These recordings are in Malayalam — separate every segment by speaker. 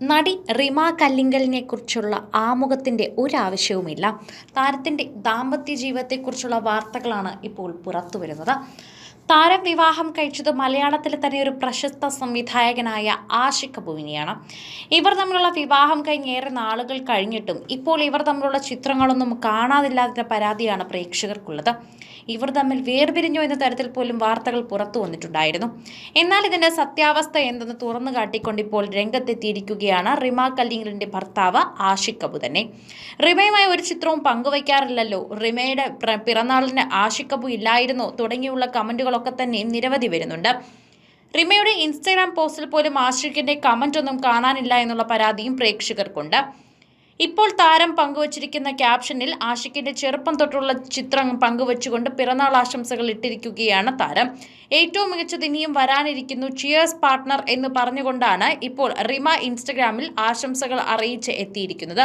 Speaker 1: നടി റിമ കല്ലിങ്കലിനെ കുറിച്ചുള്ള ആമുഖത്തിന്റെ ഒരാവശ്യവുമില്ല. താരത്തിന്റെ ദാമ്പത്യ ജീവിതത്തെക്കുറിച്ചുള്ള വാർത്തകളാണ് ഇപ്പോൾ പുറത്തു വരുന്നത് താരം വിവാഹം കഴിച്ചത് മലയാളത്തിലെ തന്നെ ഒരു പ്രശസ്ത സംവിധായകനായ ആഷിക് കപൂവിനെയാണ് ഇവർ തമ്മിലുള്ള വിവാഹം കഴിഞ്ഞ് ഏറെ നാളുകൾ കഴിഞ്ഞിട്ടും ഇപ്പോൾ ഇവർ തമ്മിലുള്ള ചിത്രങ്ങളൊന്നും കാണാതില്ലാതിന്റെ പരാതിയാണ് പ്രേക്ഷകർക്കുള്ളത്. ഇവർ തമ്മിൽ വേർപിരിഞ്ഞു എന്ന തരത്തിൽ പോലും വാർത്തകൾ പുറത്തു വന്നിട്ടുണ്ടായിരുന്നു. എന്നാൽ ഇതിന്റെ സത്യാവസ്ഥ എന്തെന്ന് തുറന്നു കാട്ടിക്കൊണ്ട് ഇപ്പോൾ രംഗത്തെത്തിയിരിക്കുകയാണ് റിമ കല്ലിങ്കലിന്റെ ഭർത്താവ് ആഷിക് കപു തന്നെ. റിമയുമായി ഒരു ചിത്രവും പങ്കുവയ്ക്കാറില്ലല്ലോ. റിമയുടെ പിറന്നാളിന് ആഷിക് കപു ഇല്ലായിരുന്നോ. തുടങ്ങിയുള്ള കമന്റുകളൊക്കെ തന്നെ നിരവധി വരുന്നുണ്ട്. റിമയുടെ ഇൻസ്റ്റാഗ്രാം പോസ്റ്റിൽ പോലും ആശ്രിക്കിന്റെ കമന്റ് ഒന്നും കാണാനില്ല എന്നുള്ള പരാതിയും പ്രേക്ഷകർക്കുണ്ട്. ഇപ്പോൾ താരം പങ്കുവച്ചിരിക്കുന്ന ക്യാപ്ഷനിൽ ആഷിഖിന്റെ ചെറുപ്പം തൊട്ടുള്ള ചിത്രം പങ്കുവച്ചുകൊണ്ട് പിറന്നാൾ ആശംസകൾ ഇട്ടിരിക്കുകയാണ് താരം. ഏറ്റവും മികച്ചത് ഇനിയും വരാനിരിക്കുന്നു ചിയേഴ്സ് പാർട്ട്ണർ എന്ന് പറഞ്ഞുകൊണ്ടാണ് ഇപ്പോൾ റിമ ഇൻസ്റ്റഗ്രാമിൽ ആശംസകൾ അറിയിച്ച് എത്തിയിരിക്കുന്നത്.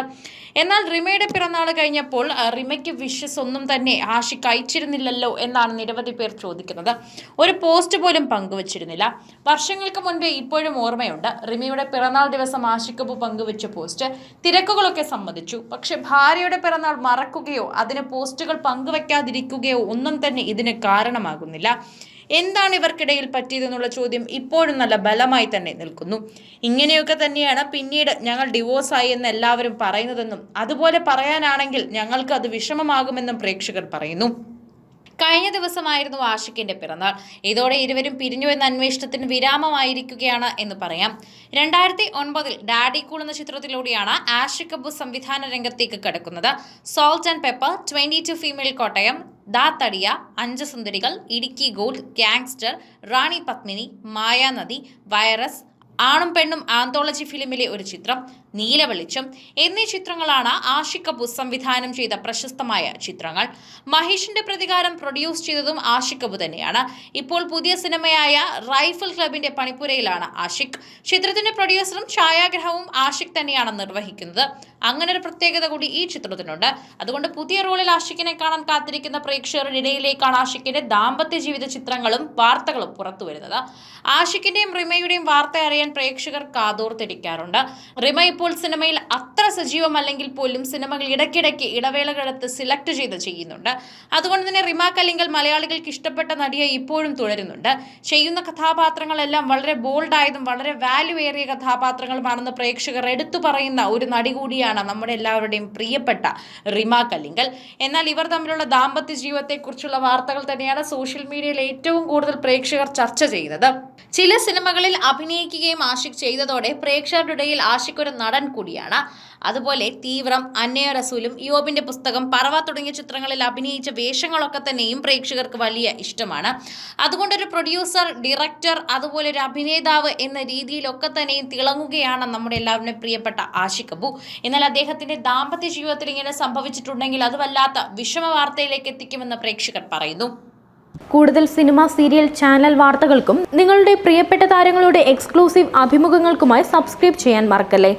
Speaker 1: എന്നാൽ റിമയുടെ പിറന്നാൾ കഴിഞ്ഞപ്പോൾ റിമയ്ക്ക് വിഷസ് ഒന്നും തന്നെ ആഷിഖ് അയച്ചിരുന്നില്ലല്ലോ എന്നാണ് നിരവധി പേർ ചോദിക്കുന്നത്. ഒരു പോസ്റ്റ് പോലും പങ്കുവച്ചിരുന്നില്ല. വർഷങ്ങൾക്ക് മുൻപേ ഇപ്പോഴും ഓർമ്മയുണ്ട്. റിമയുടെ പിറന്നാൾ ദിവസം ആഷിഖബു പങ്കുവച്ച പോസ്റ്റ് തിരക്കുകളൊക്കെ സമ്മതിച്ചു. പക്ഷെ ഭാര്യയുടെ പിറന്നാൾ മറക്കുകയോ അതിന് പോസ്റ്റുകൾ പങ്കുവെക്കാതിരിക്കുകയോ ഒന്നും തന്നെ ഇതിന് കാരണമാകുന്നില്ല. എന്താണ് ഇവർക്കിടയിൽ പറ്റിയതെന്നുള്ള ചോദ്യം ഇപ്പോഴും നല്ല ബലമായി തന്നെ നിൽക്കുന്നു. ഇങ്ങനെയൊക്കെ തന്നെയാണ് പിന്നീട് ഞങ്ങൾ ഡിവോഴ്സായി എന്ന് എല്ലാവരും പറയുന്നതെന്നും അതുപോലെ പറയാനാണെങ്കിൽ ഞങ്ങൾക്ക് അത് വിഷമമാകുമെന്നും പ്രേക്ഷകർ പറയുന്നു. കഴിഞ്ഞ ദിവസമായിരുന്നു ആഷിഖിന്റെ പിറന്നാൾ. ഇതോടെ ഇരുവരും പിരിഞ്ഞു എന്ന അന്വേഷണത്തിന് വിരാമമായിരിക്കുകയാണ് എന്ന് പറയാം. രണ്ടായിരത്തി ഒൻപതിൽ ഡാഡി കൂൾ എന്ന ചിത്രത്തിലൂടെയാണ് ആഷിഖ് അബു സംവിധാന രംഗത്തേക്ക് കടക്കുന്നത്. Salt and pepper twenty two female Kottayam Da Thadiya Anchu Sundarikal Idukki gold gangster Rani Padmini Mayanadi virus ആണും പെണ്ണും ആന്തോളജി ഫിലിമിലെ ഒരു ചിത്രം. നീലവെളിച്ചം എന്നീ ചിത്രങ്ങളാണ് ആഷിഖ് കപൂർ സംവിധാനം ചെയ്ത പ്രശസ്തമായ ചിത്രങ്ങൾ. മഹേഷിന്റെ പ്രതികാരം പ്രൊഡ്യൂസ് ചെയ്തതും ആഷിഖ് കപൂർ തന്നെയാണ്. ഇപ്പോൾ പുതിയ സിനിമയായ റൈഫിൾ ക്ലബിന്റെ പണിപ്പുരയിലാണ് ആഷിഖ് ചിത്രത്തിന്റെ പ്രൊഡ്യൂസറും ഛായാഗ്രഹവും ആഷിഖ് തന്നെയാണ് നിർവഹിക്കുന്നത്. അങ്ങനെ ഒരു പ്രത്യേകത കൂടി ഈ ചിത്രത്തിനുണ്ട്. അതുകൊണ്ട് പുതിയ റോളിൽ ആഷിഖിനെ കാണാൻ കാത്തിരിക്കുന്ന പ്രേക്ഷകരുടെ ഇടയിലേക്കാണ് ആഷിഖിന്റെ ദാമ്പത്യ ജീവിത ചിത്രങ്ങളും വാർത്തകളും പുറത്തുവരുന്നത് ആഷിഖിന്റെയും റിമയുടെയും വാർത്ത അറിയാൻ പ്രേക്ഷകർ കാതോർത്തിരിക്കാറുണ്ട്. റിമ ഇപ്പോൾ സിനിമയിൽ അത്ര സജീവമല്ലെങ്കിൽ പോലും സിനിമകൾ ഇടയ്ക്കിടയ്ക്ക് ഇടവേളകളെടുത്ത് സിലക്ട് ചെയ്ത് ചെയ്യുന്നുണ്ട്. അതുകൊണ്ട് തന്നെ റിമ അല്ലെങ്കിൽ മലയാളികൾക്ക് ഇഷ്ടപ്പെട്ട നടിയെ ഇപ്പോഴും തുടരുന്നുണ്ട്. ചെയ്യുന്ന കഥാപാത്രങ്ങളെല്ലാം വളരെ ബോൾഡായതും വളരെ വാല്യൂ ഏറിയ കഥാപാത്രങ്ങളുമാണെന്ന് പ്രേക്ഷകർ എടുത്തു പറയുന്ന ഒരു നടി കൂടിയാണ് നമ്മുടെ എല്ലാവരുടെയും പ്രിയപ്പെട്ട റിമ അല്ലെങ്കിൽ എന്നാൽ ഇവർ തമ്മിലുള്ള ദാമ്പത്യ ജീവിതത്തെക്കുറിച്ചുള്ള വാർത്തകൾ തന്നെയാണ് സോഷ്യൽ മീഡിയയിൽ ഏറ്റവും കൂടുതൽ പ്രേക്ഷകർ ചർച്ച ചെയ്യുന്നത് ചില സിനിമകളിൽ അഭിനയിക്കുകയും ആഷിഖ് ചെയ്തതോടെ പ്രേക്ഷകരുടെ ഇടയിൽ ആഷിഖ് ഒരു കൂടിയാണ് അതുപോലെ തീവ്രം അന്നയ റസൂലും യോബിന്റെ പുസ്തകം പറവ തുടങ്ങിയ ചിത്രങ്ങളിൽ അഭിനയിച്ച വേഷങ്ങളൊക്കെ തന്നെയും പ്രേക്ഷകർക്ക് വലിയ ഇഷ്ടമാണ്. അതുകൊണ്ട് ഒരു പ്രൊഡ്യൂസർ ഡയറക്ടർ അതുപോലെ ഒരു അഭിനേതാവ് എന്ന രീതിയിലൊക്കെ തന്നെയും തിളങ്ങുകയാണ് നമ്മുടെ എല്ലാവരുടെയും പ്രിയപ്പെട്ട ആഷിഖ് എന്നാൽ അദ്ദേഹത്തിന്റെ ദാമ്പത്യ ജീവിതത്തിൽ ഇങ്ങനെ സംഭവിച്ചിട്ടുണ്ടെങ്കിൽ അത് വല്ലാത്ത വിഷമ വാർത്തയിലേക്ക് എത്തിക്കുമെന്ന് പ്രേക്ഷകർ പറയുന്നു.
Speaker 2: കൂടുതൽ സിനിമ സീരിയൽ ചാനൽ വാർത്തകൾക്കും നിങ്ങളുടെ പ്രിയപ്പെട്ട താരങ്ങളുടെ എക്സ്ക്ലൂസീവ് അഭിമുഖങ്ങൾക്കുമായി സബ്സ്ക്രൈബ് ചെയ്യാൻ മറക്കല്ലേ?